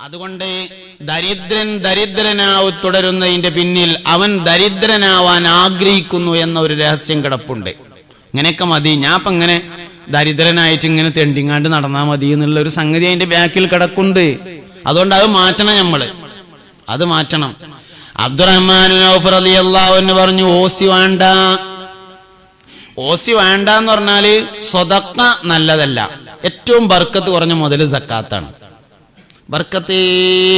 അതുകൊണ്ട് ദരിദ്രൻ ദരിദ്രനാവ് തുടരുന്നതിന്റെ പിന്നിൽ അവൻ ദരിദ്രനാവാൻ ആഗ്രഹിക്കുന്നു എന്ന ഒരു രഹസ്യം കിടപ്പുണ്ട്. ഇങ്ങനെയൊക്കെ മതി. ഞാൻ അപ്പം ഇങ്ങനെ ദരിദ്രനായിട്ട് ഇങ്ങനെ തെണ്ടിങ്ങാണ്ട് നടന്നാൽ മതി എന്നുള്ള ഒരു സംഗതി അതിന്റെ ബാക്കിൽ കിടക്കുണ്ട് അതുകൊണ്ട് അത് മാറ്റണം നമ്മൾ അത് മാറ്റണം. അബ്ദുറഹ്മാൻ അലി അള്ളാഹുന്ന് പറഞ്ഞു ഓസി വേണ്ട. ഓസി വേണ്ട എന്ന് പറഞ്ഞാൽ സ്വതക്ക നല്ലതല്ല. ഏറ്റവും ബർക്കത്ത് കുറഞ്ഞ മുതൽ സക്കാത്താണ്. ബർക്കത്തേ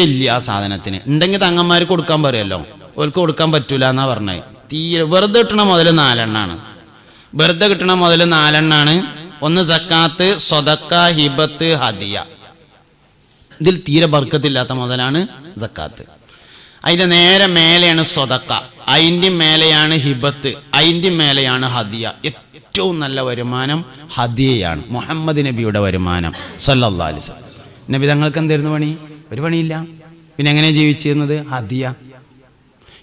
ഇല്ല ആ സാധനത്തിന്. ഉണ്ടെങ്കിൽ തങ്ങന്മാർക്ക് കൊടുക്കാൻ പറയുമല്ലോ ഓർക്ക് കൊടുക്കാൻ പറ്റൂല എന്നാ പറഞ്ഞത് തീരെ വെറുതെ കിട്ടണ മുതൽ നാലെണ്ണാണ്. വെറുതെ കിട്ടണ മുതൽ നാലെണ്ണാണ്. ഒന്ന് സക്കാത്ത് സ്വതക്ക ഹിബത്ത് ഹദിയ. ഇതിൽ തീരെ ബർക്കത്തില്ലാത്ത മുതലാണ് സക്കാത്ത്. അതിന്റെ നേരെ മേലെയാണ് സ്വതക്ക. അതിന്റെ മേലെയാണ് ഹിബത്ത്. അതിന്റെ മേലെയാണ് ഹദിയ. ഏറ്റവും നല്ല വരുമാനം ഹദിയയാണ്. മുഹമ്മദ് നബിയുടെ വരുമാനം. സല്ലല്ലാഹു അലൈഹി വസല്ലം. നബി തങ്ങൾക്ക് എന്തായിരുന്നു പണി? ഒരു പണിയില്ല. പിന്നെ എങ്ങനെ ജീവിച്ചിരുന്നത്? ഹദിയ.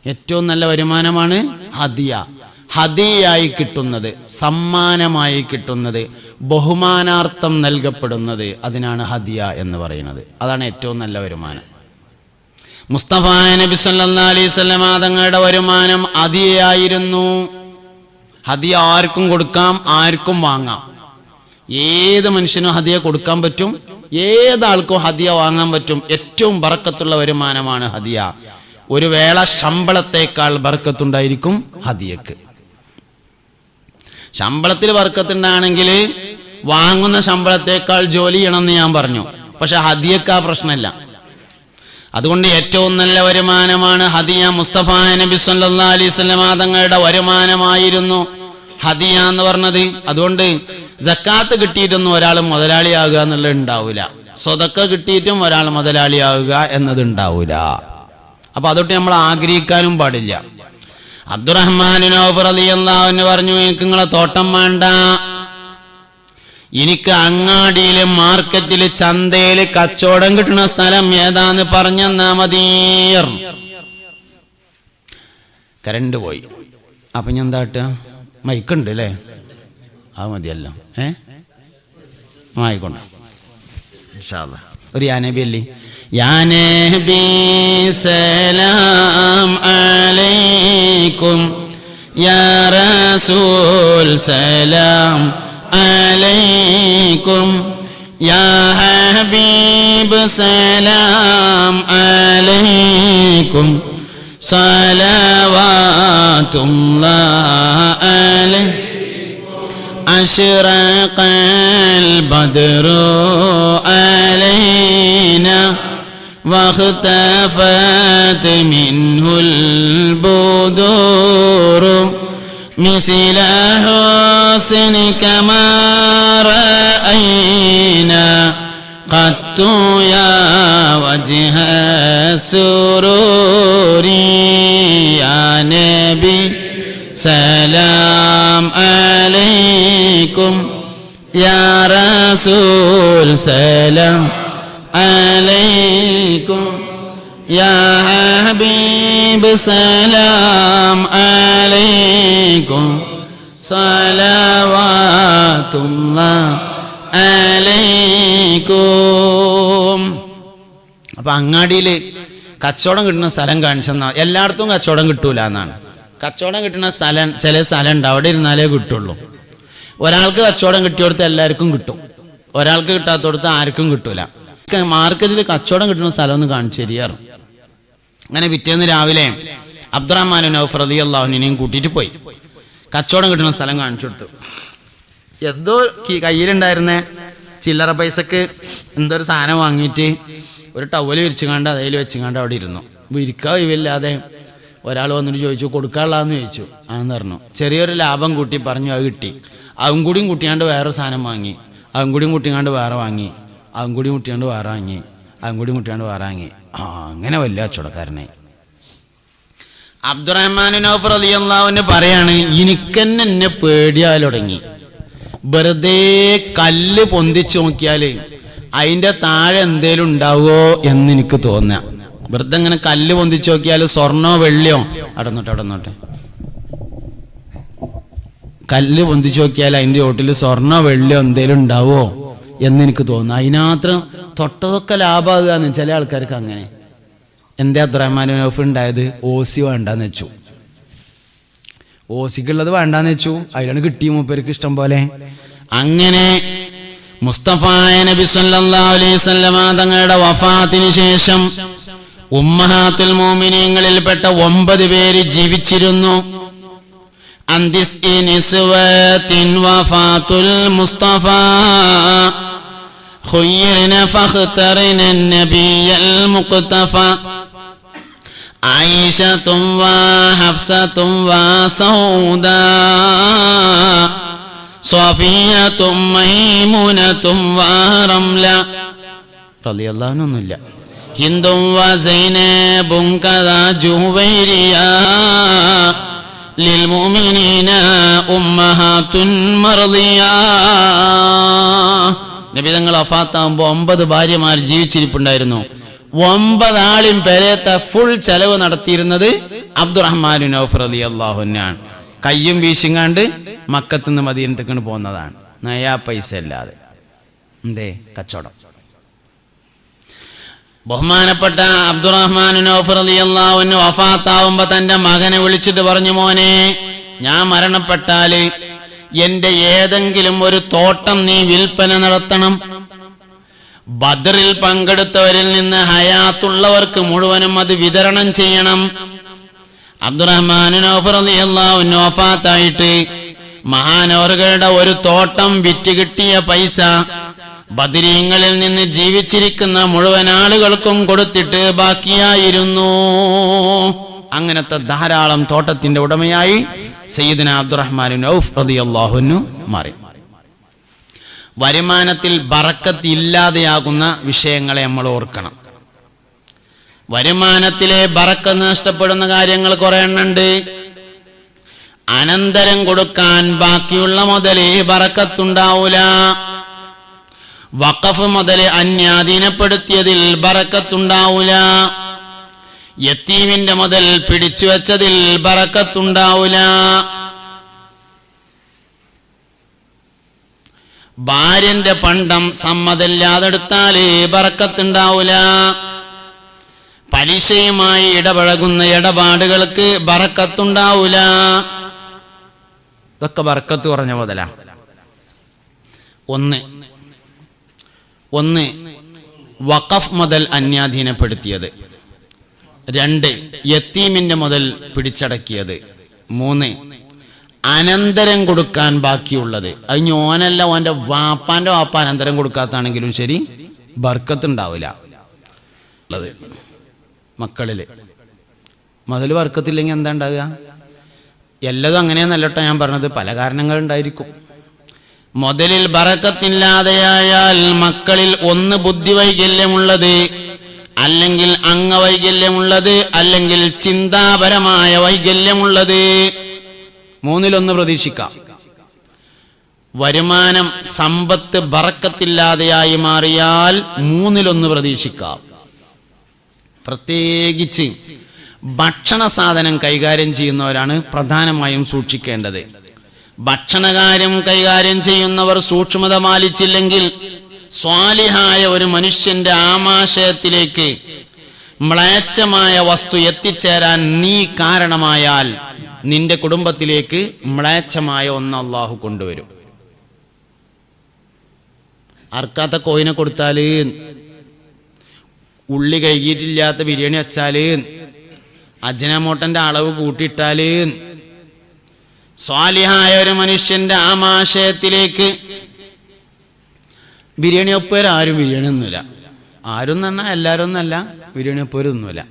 ഏറ്റവും നല്ല വരുമാനമാണ് ഹദിയ. ഹദിയായി കിട്ടുന്നത് സമ്മാനമായി കിട്ടുന്നത് ബഹുമാനാർത്ഥം നൽകപ്പെടുന്നത് അതിനാണ് ഹദിയ എന്ന് പറയുന്നത്. അതാണ് ഏറ്റവും നല്ല വരുമാനം. മുസ്തഫ നബി സല്ലാ അലൈഹി സ്വലമ തങ്ങളുടെ വരുമാനം ഹദിയായിരുന്നു. ഹദിയ ആർക്കും കൊടുക്കാം ആർക്കും വാങ്ങാം. ഏത് മനുഷ്യനും ഹദിയ കൊടുക്കാൻ പറ്റും? ഏതാൾക്കും ഹദിയ വാങ്ങാൻ പറ്റും. ഏറ്റവും ബറക്കത്തുള്ള വരുമാനമാണ് ഹദിയ. ഒരു വേള ശമ്പളത്തേക്കാൾ ബർക്കത്തുണ്ടായിരിക്കും ഹദിയക്ക്. ശമ്പളത്തിൽ വർക്കത്തുണ്ടാണെങ്കിൽ വാങ്ങുന്ന ശമ്പളത്തേക്കാൾ ജോലി ചെയ്യണമെന്ന് ഞാൻ പറഞ്ഞു. പക്ഷെ ഹദിയക്ക് ആ പ്രശ്നമില്ല. അതുകൊണ്ട് ഏറ്റവും നല്ല വരുമാനമാണ് ഹദിയ. മുസ്തഫ നബി സല്ലാ സ്വലമ തങ്ങളുടെ വരുമാനമായിരുന്നു ഹദിയ എന്ന് പറഞ്ഞത്. അതുകൊണ്ട് ജക്കാത്ത് കിട്ടിയിട്ടൊന്നും ഒരാൾ മുതലാളിയാകുക എന്നുള്ളത് ഉണ്ടാവില്ല സ്വതക്ക കിട്ടിയിട്ടും ഒരാൾ മുതലാളിയാകുക എന്നത് ഉണ്ടാവില്ല അപ്പൊ അതൊട്ട് നമ്മൾ ആഗ്രഹിക്കാനും പാടില്ല. അബ്ദുറഹ്മാനുനോബറിയല്ലാന്ന് പറഞ്ഞു എനിക്ക് നിങ്ങളെ തോട്ടം വേണ്ട. എനിക്ക് അങ്ങാടിയിൽ മാർക്കറ്റിൽ ചന്തയിൽ കച്ചവടം കിട്ടുന്ന സ്ഥലം ഏതാന്ന് പറഞ്ഞെന്നാ മതീർ കരണ്ട് പോയി. അപ്പൊ ഞാൻ എന്താട്ട മൈക്കുണ്ട് അല്ലേ അത് മതിയല്ലോ. ഏ? ആയിക്കോട്ടെ. ഒരു യാനബി അല്ലേ? യാനബി സലാം അലൈക്കും. യാ റസൂൽ സലാം അലൈക്കും. യാ ഹബീബ് സലാം അലൈക്കും. സലവാത്തുള്ള അലൈ أشرق البدر علينا واختفت منه البدور. مثل حسنك ما رأينا قدت يا وجه السرور. يا نبي سلام عليكم يا رسول سلام عليكم يا حبيب سلام عليكم صلوات الله عليكم അപ്പൊ അങ്ങാടിയില് കച്ചവടം കിട്ടുന്ന സ്ഥലം കാണിച്ചെന്നാ എല്ലായിടത്തും കച്ചവടം കിട്ടൂല എന്നാണ് കച്ചവടം കിട്ടുന്ന സ്ഥലം ചില സ്ഥലം ഉണ്ട് അവിടെ ഇരുന്നാലേ കിട്ടുള്ളൂ ഒരാൾക്ക് കച്ചവടം കിട്ടിയെടുത്ത് എല്ലാവർക്കും കിട്ടും. ഒരാൾക്ക് കിട്ടാത്തോടത്ത് ആർക്കും കിട്ടൂല. മാർക്കറ്റിൽ കച്ചവടം കിട്ടുന്ന സ്ഥലം ഒന്ന് കാണിച്ചു തരികയാറും അങ്ങനെ പിറ്റേന്ന് രാവിലെ അബ്ദുറഹ്മാൻ നൗഫ് റതി അള്ളാഹുനെയും കൂട്ടിയിട്ട് പോയി. കച്ചവടം കിട്ടുന്ന സ്ഥലം കാണിച്ചു കൊടുത്തു. എന്തോ കയ്യിലുണ്ടായിരുന്ന ചില്ലറ പൈസക്ക് എന്തോ ഒരു സാധനം വാങ്ങിയിട്ട് ഒരു ടവൽ വിരിച്ചുകാണ്ട് അതിൽ വെച്ചുകാണ്ട് അവിടെ ഇരുന്നു. വിരിക്കാ ഇവില്ലാതെ ഒരാൾ വന്നിട്ട് ചോദിച്ചു കൊടുക്കാനുള്ളതെന്ന് ചോദിച്ചു. ആന്ന് പറഞ്ഞു. ചെറിയൊരു ലാഭം കൂട്ടി പറഞ്ഞു അത് കിട്ടി. അതും കൂടിയും കുട്ടിയാണ്ട് വേറെ സാധനം വാങ്ങി. അതും കൂടിയും കുട്ടിയാണ്ട് വേറെ വാങ്ങി. അതും കൂടിയും കൂട്ടിയാണ്ട് വേറെ വാങ്ങി. അതും കൂടിയും കൂട്ടിയാണ്ട് വേറെ വാങ്ങി. ആ അങ്ങനെ വല്ല കച്ചവടക്കാരനെ. അബ്ദുറഹ്മാൻ നൗഫ് റളിയല്ലാഹുവിന് പറയാണ് എനിക്കെന്നെ എന്നെ പേടിയാൽ തുടങ്ങി. വെറുതെ കല്ല് പൊന്തിച്ചു നോക്കിയാൽ അതിന്റെ താഴെ എന്തേലും ഉണ്ടാവുമോ എന്ന് എനിക്ക് തോന്നുക വെറുതെ ഇങ്ങനെ കല്ല് പൊന്തിച്ചു നോക്കിയാൽ സ്വർണോ വെള്ളിയോ? അടന്നോട്ടെ അടന്നോട്ടെ. കല്ല് പൊന്തിച്ചു നോക്കിയാൽ അതിന്റെ ചോട്ടിൽ സ്വർണ വെള്ളിയോ എന്തേലും ഉണ്ടാവോ എന്ന് എനിക്ക് തോന്നുന്നു. അതിനാത്രം തൊട്ടതൊക്കെ ലാഭാകുക എന്ന് ചില ആൾക്കാർക്ക് അങ്ങനെ. എന്താ അബ്ദുറഹ്മാൻ നൗഫ് ഉണ്ടായത്? ഓസി വേണ്ടാന്ന് വെച്ചു. ഓസിക്കുള്ളത് വേണ്ടാന്ന് വെച്ചു. അതിലാണ് കിട്ടിയ മൂപ്പർക്ക് ഇഷ്ടം പോലെ. അങ്ങനെ മുസ്തഫായ നബി അലൈഹി വസല്ലമ തങ്ങളുടെ വഫാത്തിന് ശേഷം ഉമ്മഹാത്തുൽ മോമിനീങ്ങളിൽപ്പെട്ട ഒമ്പത് പേര് ജീവിച്ചിരുന്നു. عن تسع نسوات وفاة المصطفى خيرن فاخترن النبي المقتفى عائشة وحفصة وسوداء صفية ميمونة ورملة رضي الله عنهم ഹിന്ദും വസൈനബും കഥാ ജുവൈരിയ للمؤمنين أمهات مرضيا നബി തങ്ങൾ അഫാത്താകുമ്പോൾ ഒമ്പത് ഭാര്യമാർ ജീവിച്ചിരിപ്പുണ്ടായിരുന്നു ഒമ്പതാളും പെരേത്ത ഫുൾ ചെലവ് നടത്തിയിരുന്നത് അബ്ദുറഹ്മാൻ നൗഫർ അലി അള്ളാഹുനാണ് കയ്യും വീശിങ്ങാണ്ട് മക്കത്തുനിന്ന് മദീനത്തേക്കാണ് പോകുന്നതാണ് നയാ പൈസ അല്ലാതെ എന്തേ കച്ചവടം ബഹുമാനപ്പെട്ട അബ്ദുറഹ്മാൻ നൗഫർ അലി അള്ളാഹുന് വഫാത്താവുമ്പോ തന്റെ മകനെ വിളിച്ചിട്ട് പറഞ്ഞു മോനെ ഞാൻ മരണപ്പെട്ടാൽ എന്റെ ഏതെങ്കിലും ഒരു തോട്ടം നീ വിൽപ്പന നടത്തണം. ബദറിൽ പങ്കെടുത്തവരിൽ നിന്ന് ഹയാത്തുള്ളവർക്ക് മുഴുവനും അത് വിതരണം ചെയ്യണം. അബ്ദുറഹ്മാൻ നോഫാത്തായിട്ട് മഹാനോറുകളുടെ ഒരു തോട്ടം വിറ്റ് കിട്ടിയ പൈസ ബദരീങ്ങളിൽ നിന്ന് ജീവിച്ചിരിക്കുന്ന മുഴുവൻ ആളുകൾക്കും കൊടുത്തിട്ട് ബാക്കിയായിരുന്നു. അങ്ങനത്തെ ധാരാളം തോട്ടത്തിന്റെ ഉടമയായി സയ്യിദിന അബ്ദുറഹ്മാൻ മാറി. വരുമാനത്തിൽ ബറക്കത്ത് ഇല്ലാതെയാകുന്ന വിഷയങ്ങളെ നമ്മൾ ഓർക്കണം. വരുമാനത്തിലെ ബറക്ക നഷ്ടപ്പെടുന്ന കാര്യങ്ങൾ കുറെ എണ്ണുണ്ട്. അനന്തരം കൊടുക്കാൻ ബാക്കിയുള്ള മുതലേ ബറക്കത്തുണ്ടാവൂല. വഖഫ് മുതൽ അന്യാധീനപ്പെടുത്തിയതിൽ ബറക്കത്തുണ്ടാവൂല. യത്തീമിന്റെ മുതൽ പിടിച്ചു വെച്ചതിൽ ബറക്കത്തുണ്ടാവൂല. ഭാര്യന്റെ പണ്ടം സമ്മതമില്ലാതെടുത്താൽ ബറക്കത്തുണ്ടാവൂല. പലിശയുമായി ഇടപഴകുന്ന ഇടപാടുകൾക്ക് ബറക്കത്തുണ്ടാവൂല. ഇതൊക്കെ ബറക്കത്ത് കുറഞ്ഞ മുതലാ. ഒന്ന് ഒന്ന് വഖഫ് മുതൽ അന്യാധീനപ്പെടുത്തിയത്. രണ്ട് യത്തീമിന്റെ മുതൽ പിടിച്ചടക്കിയത്. മൂന്ന് അനന്തരം കൊടുക്കാൻ ബാക്കിയുള്ളത്. അത് ഓനല്ല ഓന്റെ വാപ്പാന്റെ വാപ്പ അനന്തരം കൊടുക്കാത്താണെങ്കിലും ശരി ബർക്കത്തുണ്ടാവില്ല. ഉള്ളത് മക്കളിൽ. മുതൽ ബർക്കത്തില്ലെങ്കിൽ എന്താ ഉണ്ടാകുക എല്ലതും അങ്ങനെയെന്നല്ലട്ടോ ഞാൻ പറഞ്ഞത്. പല കാരണങ്ങളുണ്ടായിരിക്കും. മുതലിൽ ബറക്കത്തില്ലാതെയായാൽ മക്കളിൽ ഒന്ന് ബുദ്ധിവൈകല്യമുള്ളത് അല്ലെങ്കിൽ അംഗവൈകല്യമുള്ളത് അല്ലെങ്കിൽ ചിന്താപരമായ വൈകല്യമുള്ളത്. മൂന്നിലൊന്ന് പ്രതീക്ഷിക്കാം. വരുമാനം സമ്പത്ത് ബറക്കത്തില്ലാതെയായി മാറിയാൽ മൂന്നിലൊന്ന് പ്രതീക്ഷിക്കാം. പ്രത്യേകിച്ച് ഭക്ഷണ സാധനം കൈകാര്യം ചെയ്യുന്നവരാണ് പ്രധാനമായും സൂക്ഷിക്കേണ്ടത്. ഭക്ഷണകാര്യം കൈകാര്യം ചെയ്യുന്നവർ സൂക്ഷ്മത പാലിച്ചില്ലെങ്കിൽ സ്വാലിഹായ ഒരു മനുഷ്യന്റെ ആമാശയത്തിലേക്ക് മ്ലേച്ഛമായ വസ്തു എത്തിച്ചേരാൻ നീ കാരണമായാൽ നിന്റെ കുടുംബത്തിലേക്ക് മ്ലേച്ഛമായ ഒന്ന് അള്ളാഹു കൊണ്ടുവരും. അർക്കാത്ത കോയിനെ കൊടുത്താൽ ഉള്ളി കഴുകിയിട്ടില്ലാത്ത ബിരിയാണി വെച്ചാൽ അജനമോട്ടന്റെ അളവ് കൂട്ടിയിട്ടാൽ സ്വാലിഹായ ഒരു മനുഷ്യന്റെ ആമാശയത്തിലേക്ക് ബിരിയാണി ഒപ്പേര് ആരും ബിരിയാണി ഒന്നുമില്ല ആരും തന്നെ എല്ലാവരും ഒന്നല്ല ബിരിയാണി ഒപ്പരൊന്നുമില്ല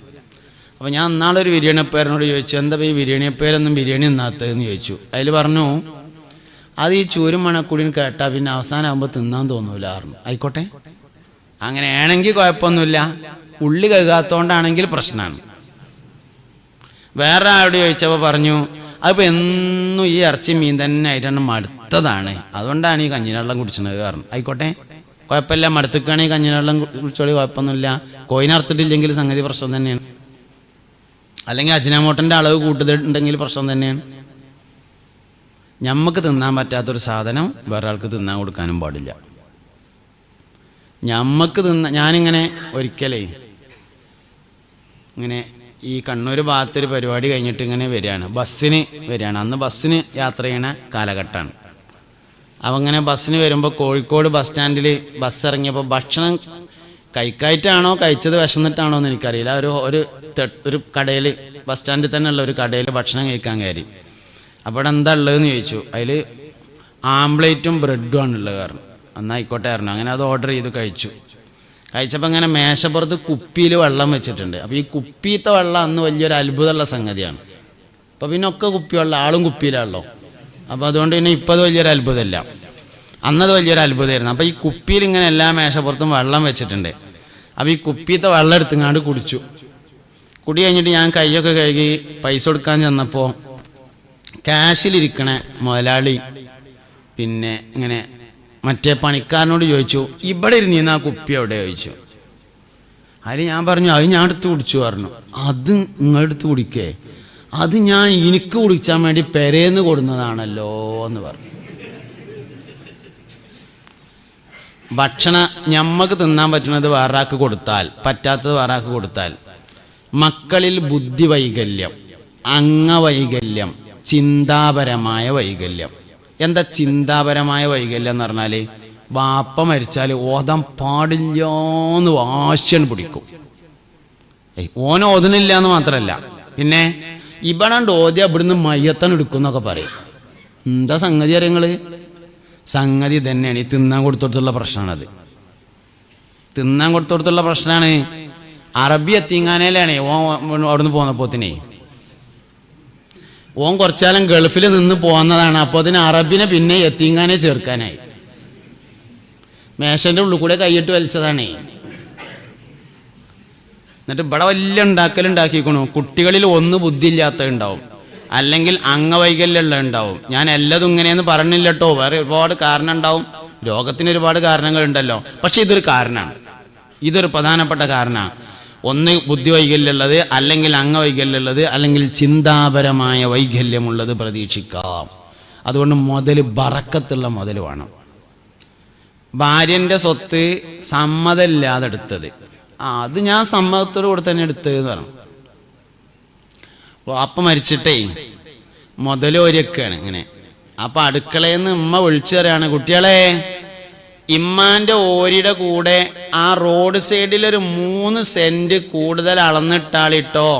അപ്പോൾ ഞാൻ അന്നാളൊരു ബിരിയാണി ഒപ്പേരനോട് ചോദിച്ചു എന്താ ഈ ബിരിയാണി ഒപ്പേരൊന്നും ബിരിയാണി തിന്നാത്തതെന്ന് ചോദിച്ചു. അതിൽ പറഞ്ഞു അത് ഈ ചൂരും മണക്കുടിയും കേട്ടാൽ പിന്നെ അവസാനമാകുമ്പോൾ തിന്നാൻ തോന്നൂല പറഞ്ഞു. ആയിക്കോട്ടെ. അങ്ങനെയാണെങ്കിൽ കുഴപ്പമൊന്നുമില്ല. ഉള്ളി കഴുകാത്തോണ്ടാണെങ്കിൽ പ്രശ്നമാണ് വേറെ ആരോട് ചോദിച്ചപ്പോൾ പറഞ്ഞു അതിപ്പോൾ എന്നും ഈ ഇറച്ചി മീൻ തന്നെ ആയിട്ടാണ് മടുത്തതാണ്. അതുകൊണ്ടാണ് ഈ കഞ്ഞിനെള്ളം കുടിച്ചത് കാരണം. ആയിക്കോട്ടെ. കുഴപ്പമില്ല. മടുത്തിക്കാണെങ്കിൽ കഞ്ഞിനെള്ളം കുടിച്ചോളി കുഴപ്പമൊന്നുമില്ല. കോയിനറുത്തിട്ടില്ലെങ്കിൽ സംഗതി പ്രശ്നം തന്നെയാണ്. അല്ലെങ്കിൽ അജിനാമോട്ടന്റെ അളവ് കൂട്ടുന്നുണ്ടെങ്കിൽ പ്രശ്നം തന്നെയാണ്. ഞമ്മക്ക് തിന്നാൻ പറ്റാത്തൊരു സാധനം വേറെ ആൾക്ക് തിന്നാൻ കൊടുക്കാനും പാടില്ല. നമുക്ക് തിന്ന ഞാനിങ്ങനെ ഒരിക്കലേ ഇങ്ങനെ ഈ കണ്ണൂർ ഭാഗത്തൊരു പരിപാടി കഴിഞ്ഞിട്ട് ഇങ്ങനെ വരികയാണ്. ബസ്സിന് വരികയാണ്. അന്ന് ബസ്സിന് യാത്ര ചെയ്യണ കാലഘട്ടമാണ്. അപ്പം ഇങ്ങനെ ബസ്സിന് വരുമ്പോൾ കോഴിക്കോട് ബസ് സ്റ്റാൻഡിൽ ബസ് ഇറങ്ങിയപ്പോൾ ഭക്ഷണം കഴിക്കായിട്ടാണോ കഴിച്ചത് വിശന്നിട്ടാണോ എന്ന് എനിക്കറിയില്ല. ഒരു ഒരു ഒരു കടയിൽ ബസ് സ്റ്റാൻഡിൽ തന്നെയുള്ള ഒരു കടയിൽ ഭക്ഷണം കഴിക്കാൻ കയറി. അപ്പോൾ എന്താ ഉള്ളതെന്ന് ചോദിച്ചു. അതിൽ ആംപ്ലേറ്റും ബ്രെഡും ആണ് കാരണം എന്നായിക്കോട്ടെ ആയിരുന്നു അങ്ങനെ അത് ഓർഡർ ചെയ്ത് കഴിച്ചു. കഴിച്ചപ്പോൾ ഇങ്ങനെ മേശപ്പുറത്ത് കുപ്പിയിൽ വെള്ളം വെച്ചിട്ടുണ്ട്. അപ്പോൾ ഈ കുപ്പിയിലത്തെ വെള്ളം അന്ന് വലിയൊരു അത്ഭുതമുള്ള സംഗതിയാണ്. അപ്പോൾ പിന്നെ ഒക്കെ കുപ്പിയുള്ള ആളും കുപ്പിയിലാണല്ലോ. അപ്പോൾ അതുകൊണ്ട് പിന്നെ ഇപ്പോൾ അത് വലിയൊരു അത്ഭുതമല്ല. അന്നത് വലിയൊരു അത്ഭുതമായിരുന്നു. അപ്പോൾ ഈ കുപ്പിയിൽ ഇങ്ങനെ എല്ലാ മേശപ്പുറത്തും വെള്ളം വെച്ചിട്ടുണ്ട്. അപ്പോൾ ഈ കുപ്പിയത്തെ വെള്ളം എടുത്തുങ്ങാണ്ട് കുടിച്ചു. കുടി കഴിഞ്ഞിട്ട് ഞാൻ കൈയൊക്കെ കഴുകി പൈസ കൊടുക്കാൻ ചെന്നപ്പോൾ ക്യാഷിലിരിക്കണ മുതലാളി പിന്നെ ഇങ്ങനെ മറ്റേ പണിക്കാരനോട് ചോദിച്ചു ഇവിടെ ഇരുന്ന് ആ കുപ്പി എവിടെ? ചോദിച്ചു. അതിൽ ഞാൻ പറഞ്ഞു അത് ഞാൻ എടുത്ത് കുടിച്ചു പറഞ്ഞു. അത് നിങ്ങളെടുത്ത് കുടിക്കേ. അത് ഞാൻ എനിക്ക് കുടിച്ചാൻ വേണ്ടി പെരേന്ന് കൊടുന്നതാണല്ലോ എന്ന് പറഞ്ഞു. ഭക്ഷണ ഞമ്മക്ക് തിന്നാൻ പറ്റുന്നത് വേറാക്ക് കൊടുത്താൽ പറ്റാത്തത് വേറാക്ക് കൊടുത്താൽ. മക്കളിൽ ബുദ്ധി വൈകല്യം അംഗവൈകല്യം ചിന്താപരമായ വൈകല്യം. എന്താ ചിന്താപരമായ വൈകല്യം എന്ന് പറഞ്ഞാൽ വാപ്പ മരിച്ചാൽ ഓതാൻ പാടില്ലാന്ന് വാശ്യൻ പിടിക്കും. ഓൻ ഓതണില്ല എന്ന് മാത്രമല്ല പിന്നെ ഇവിടാണ്ട് ഓതി ഇവിടുന്ന് മയ്യത്തൻ എടുക്കുന്നൊക്കെ പറയും. എന്താ സംഗതി അറിയങ്ങൾ സംഗതി തന്നെയാണ് ഈ തിന്നാൻ കൊടുത്തോടത്തുള്ള പ്രശ്നമാണത്. തിന്നാൻ കൊടുത്തോടത്തുള്ള പ്രശ്നമാണ്. അറബി എത്തിങ്ങാനയിലാണ് ഓൻ അവിടുന്ന് പോന്നപ്പോത്തിനെ. ഓൻ കുറച്ചാലും ഗൾഫിൽ നിന്ന് പോന്നതാണ് അപ്പോൾ അതിന് അറബിനെ പിന്നെ എത്തിങ്ങാനെ ചേർക്കാനായി. മേശന്റെ ഉള്ളിൽ കൂടെ കൈയിട്ട് വലിച്ചതാണേ. എന്നിട്ട് ഇവിടെ വലിയ ഉണ്ടാക്കലുണ്ടാക്കിക്കണു കുട്ടികളിൽ ഒന്ന് ബുദ്ധിയില്ലാത്ത ഉണ്ടാവും അല്ലെങ്കിൽ അംഗവൈകല്യമുള്ള ഉണ്ടാവും. ഞാൻ എല്ലതും ഇങ്ങനെയെന്ന് പറഞ്ഞില്ല കേട്ടോ വേറെ ഒരുപാട് കാരണം ഉണ്ടാവും. രോഗത്തിന് ഒരുപാട് കാരണങ്ങളുണ്ടല്ലോ. പക്ഷെ ഇതൊരു കാരണമാണ്. ഇതൊരു പ്രധാനപ്പെട്ട കാരണമാണ്. ഒന്ന് ബുദ്ധി വൈകല്യമുള്ളത് അല്ലെങ്കിൽ അംഗവൈകല്യമുള്ളത് അല്ലെങ്കിൽ ചിന്താപരമായ വൈകല്യമുള്ളത് പ്രതീക്ഷിക്കാം. അതുകൊണ്ട് മുതൽ ബറക്കത്തുള്ള മുതൽ വേണം. ഭാര്യന്റെ സ്വത്ത് സമ്മതമില്ലാതെ എടുത്തത് ആ അത് ഞാൻ സമ്മതത്തോടു കൂടെ തന്നെ എടുത്തത് എന്ന് പറഞ്ഞു. അപ്പ മരിച്ചിട്ടേ മുതലോരൊക്കെയാണ് ഇങ്ങനെ. അപ്പൊ അടുക്കളയിൽ നിന്ന് ഉമ്മ വിളിച്ചു പറയാണ് കുട്ടികളെ ഇമ്മാന്റെ ഓരിയുടെ കൂടെ ആ റോഡ് സൈഡിൽ ഒരു മൂന്ന് സെന്റ് കൂടുതൽ അളന്നിട്ടാളിട്ടോ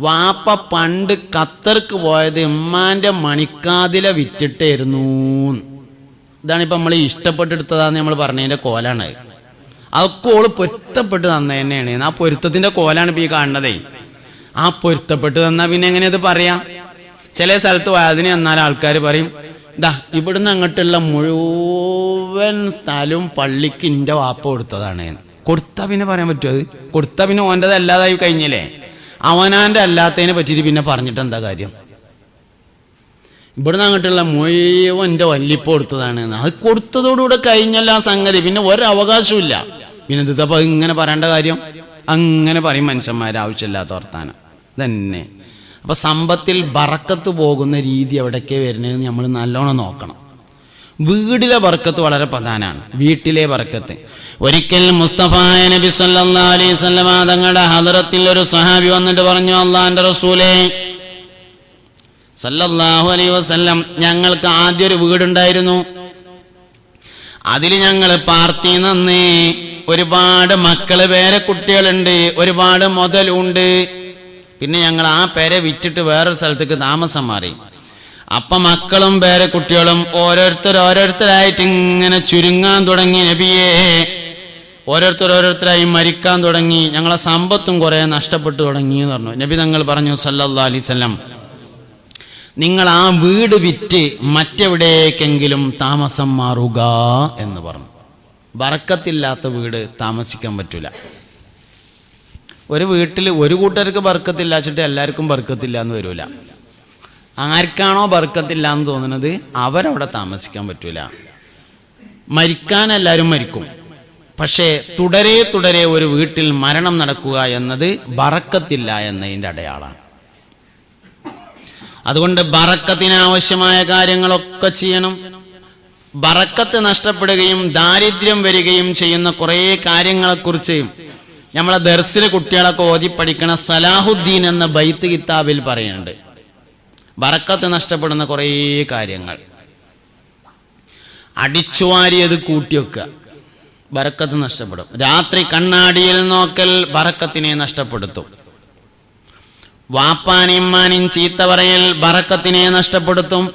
വാപ്പ പണ്ട് ഖത്തർക്ക് പോയത് ഇമ്മാന്റെ മണിക്കാതില വിറ്റിട്ടായിരുന്നു. ഇതാണ് ഇപ്പൊ നമ്മൾ ഇഷ്ടപ്പെട്ടെടുത്തതാന്ന് നമ്മൾ പറഞ്ഞതിന്റെ കോലാണ്. അതൊക്കെ ഓൾ പൊരുത്തപ്പെട്ട് തന്ന തന്നെയാണ് ആ പൊരുത്തത്തിന്റെ കോലാണ് ഇപ്പൊ ഈ കാണുന്നതേ. ആ പൊരുത്തപ്പെട്ട് തന്നാ പിന്നെ എങ്ങനെയത് പറയാ പറയാം? ചില സ്ഥലത്ത് പോയതിനെ എന്നാൽ ആൾക്കാർ പറയും ഇതാ ഇവിടുന്ന് അങ്ങോട്ടുള്ള മുഴുവൻ സ്ഥലവും പള്ളിക്ക് ഇന്റെ വാപ്പ കൊടുത്തതാണ്. കൊടുത്ത പിന്നെ പറയാൻ പറ്റുമോ അത്? കൊടുത്താ പിന്നെ ഓന്റെത് അല്ലാതായി കഴിഞ്ഞില്ലേ? അവനാന്റെ അല്ലാത്തതിനെ പറ്റിയിട്ട് പിന്നെ പറഞ്ഞിട്ട് എന്താ കാര്യം? ഇവിടുന്ന് അങ്ങോട്ടുള്ള മുഴുവൻ എന്റെ വല്ലിപ്പ് കൊടുത്തതാണ്. അത് കൊടുത്തതോടുകൂടെ കഴിഞ്ഞല്ല ആ സംഗതി. പിന്നെ ഒരവകാശവും ഇല്ല പിന്നെ ഇതിപ്പോ ഇങ്ങനെ പറയേണ്ട കാര്യം? അങ്ങനെ പറയും മനുഷ്യന്മാർ ആവശ്യമില്ലാത്ത വർത്താനം. തന്നെ അപ്പൊ സമ്പത്തിൽ ബറക്കത്ത് പോകുന്ന രീതി എവിടേക്ക് വരുന്നതെന്ന് നമ്മൾ നല്ലോണം നോക്കണം. വീടിലെ ബർക്കത്ത് വളരെ പ്രധാനമാണ്. വീട്ടിലെ ബർക്കത്ത് ഒരിക്കൽ മുസ്തഫായ നബി സല്ലാ അലൈഹി തങ്ങളുടെ ഹദറത്തിൽ ഒരു സഹാബി വന്നിട്ട് പറഞ്ഞു അള്ളാന്റെ റസൂലേ സല്ലല്ലാഹു അലൈഹി വസല്ലം ഞങ്ങൾക്ക് ആദ്യ ഒരു വീടുണ്ടായിരുന്നു. അതിൽ ഞങ്ങൾ പാർത്തി നന്നേ ഒരുപാട് മക്കൾ പേരെ കുട്ടികളുണ്ട് ഒരുപാട് മുതലുണ്ട്. പിന്നെ ഞങ്ങൾ ആ പേരെ വിറ്റിട്ട് വേറൊരു സ്ഥലത്തേക്ക് താമസം മാറി. അപ്പൊ മക്കളും പേരെ കുട്ടികളും ഓരോരുത്തർ ഓരോരുത്തരായിട്ട് ഇങ്ങനെ ചുരുങ്ങാൻ തുടങ്ങി നബിയേ. ഓരോരുത്തർ ഓരോരുത്തരായി മരിക്കാൻ തുടങ്ങി. ഞങ്ങളെ സമ്പത്തും കുറെ നഷ്ടപ്പെട്ടു തുടങ്ങി എന്ന് പറഞ്ഞു. നബി തങ്ങൾ പറഞ്ഞു സല്ലാ അലൈഹി വസല്ലം നിങ്ങൾ ആ വീട് വിറ്റ് മറ്റെവിടേക്കെങ്കിലും താമസം മാറുക എന്ന് പറഞ്ഞു. വറക്കത്തില്ലാത്ത വീട് താമസിക്കാൻ പറ്റൂല. ഒരു വീട്ടിൽ ഒരു കൂട്ടർക്ക് ബർക്കത്തില്ലാച്ചിട്ട് എല്ലാവർക്കും ബർക്കത്തില്ല എന്ന് വരില്ല ആർക്കാണോ ബർക്കത്തില്ല എന്ന് തോന്നുന്നത് അവരവിടെ താമസിക്കാൻ പറ്റൂല. മരിക്കാൻ എല്ലാവരും മരിക്കും. പക്ഷേ തുടരെ തുടരെ ഒരു വീട്ടിൽ മരണം നടക്കുക എന്നത് ബറക്കത്തില്ല എന്നതിന്റെ അടയാളാണ് അതുകൊണ്ട് ബറക്കത്തിനാവശ്യമായ കാര്യങ്ങളൊക്കെ ചെയ്യണം. ബറക്കത്ത് നഷ്ടപ്പെടുകയും ദാരിദ്ര്യം വരികയും ചെയ്യുന്ന കുറേ കാര്യങ്ങളെക്കുറിച്ച് നമ്മളെ ദർസിലെ കുട്ടികളൊക്കെ ഓതി പഠിക്കണ സലാഹുദ്ദീൻ എന്ന ബൈത്ത് കിതാബിൽ പറയുന്നുണ്ട് വറക്കത്ത് നഷ്ടപ്പെടുന്ന കുറേ കാര്യങ്ങൾ. അടിച്ചുവാരിയത് കൂട്ടിവെക്കുക വറക്കത്ത് നഷ്ടപ്പെടും. രാത്രി കണ്ണാടിയിൽ നോക്കൽ വറക്കത്തിനെ നഷ്ടപ്പെടുത്തും. വാപ്പാനിമ്മാനും ചീത്ത പറയൽ ബറക്കത്തിനെ നഷ്ടപ്പെടുത്തും.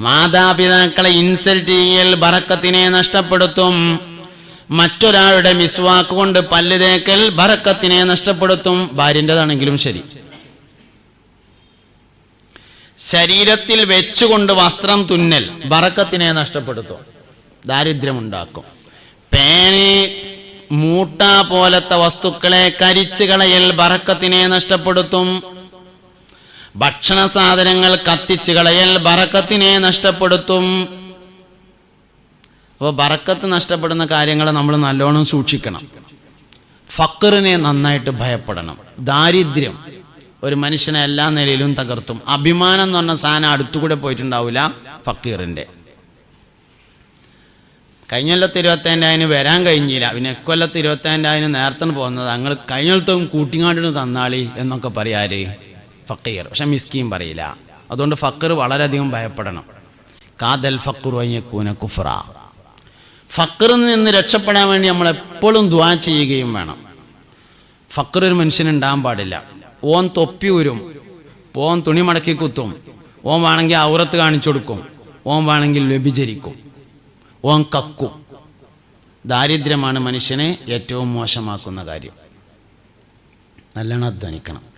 മാതാപിതാക്കളെ ഇൻസൾട്ട് ചെയ്യൽ ബറക്കത്തിനെ നഷ്ടപ്പെടുത്തും. മറ്റൊരാളുടെ മിസ്വാക്ക് കൊണ്ട് പല്ല് തേക്കൽ ബറക്കത്തിനെ നഷ്ടപ്പെടുത്തും ഭാര്യന്റെതാണെങ്കിലും ശരി. ശരീരത്തിൽ വെച്ചുകൊണ്ട് വസ്ത്രം തുന്നൽ ബറക്കത്തിനെ നഷ്ടപ്പെടുത്തും. ദാരിദ്ര്യമുണ്ടാക്കും. പേന് മൂട്ട പോലത്തെ വസ്തുക്കളെ കരിച്ചു കളയൽ ബറക്കത്തിനെ നഷ്ടപ്പെടുത്തും. ഭക്ഷണ സാധനങ്ങൾ കത്തിച്ചു കളയൽ ബറക്കത്തിനെ നഷ്ടപ്പെടുത്തും. അപ്പോൾ ബറക്കത്ത് നഷ്ടപ്പെടുന്ന കാര്യങ്ങളെ നമ്മൾ നല്ലോണം സൂക്ഷിക്കണം. ഫക്കറിനെ നന്നായിട്ട് ഭയപ്പെടണം. ദാരിദ്ര്യം ഒരു മനുഷ്യനെ എല്ലാ നിലയിലും തകർത്തും. അഭിമാനം എന്ന് പറഞ്ഞ സാധനം അടുത്തുകൂടെ പോയിട്ടുണ്ടാവില്ല ഫക്കീറിന്റെ കഴിഞ്ഞ കൊല്ലത്ത് ഇരുപത്തേഴായിന് വരാൻ കഴിഞ്ഞില്ല. പിന്നെ ഇക്കൊല്ലത്ത് ഇരുപത്തേഴായിന് നേരത്തെ പോകുന്നത്. ഞങ്ങൾ കഴിഞ്ഞൊല്ലത്തും കൂട്ടിങ്ങാണ്ടിന് തന്നാളി എന്നൊക്കെ പറയാറ് ഫക്കീർ. പക്ഷെ മിസ്കീം പറയില്ല. അതുകൊണ്ട് ഫക്കർ വളരെയധികം ഭയപ്പെടണം. കാതൽ ഫക്കുർ വയ്യക്കൂന കുഫ്ര. ഫക്കറിൽ നിന്ന് രക്ഷപ്പെടാൻ വേണ്ടി നമ്മൾ എപ്പോഴും ദ്വാ ചെയ്യുകയും വേണം. ഫക്കർ ഒരു മനുഷ്യനുണ്ടാകാൻ പാടില്ല. ഓൻ തൊപ്പി ഊരും. ഓൻ തുണി മടക്കി കുത്തും. ഓൻ വേണമെങ്കിൽ ഔറത്ത് കാണിച്ചു കൊടുക്കും. ഓൻ വേണമെങ്കിൽ വ്യഭിചരിക്കും. ഓൻ കക്കും. ദാരിദ്ര്യമാണ് മനുഷ്യനെ ഏറ്റവും മോശമാക്കുന്ന കാര്യം. നല്ലോണം അധ്വാനിക്കണം.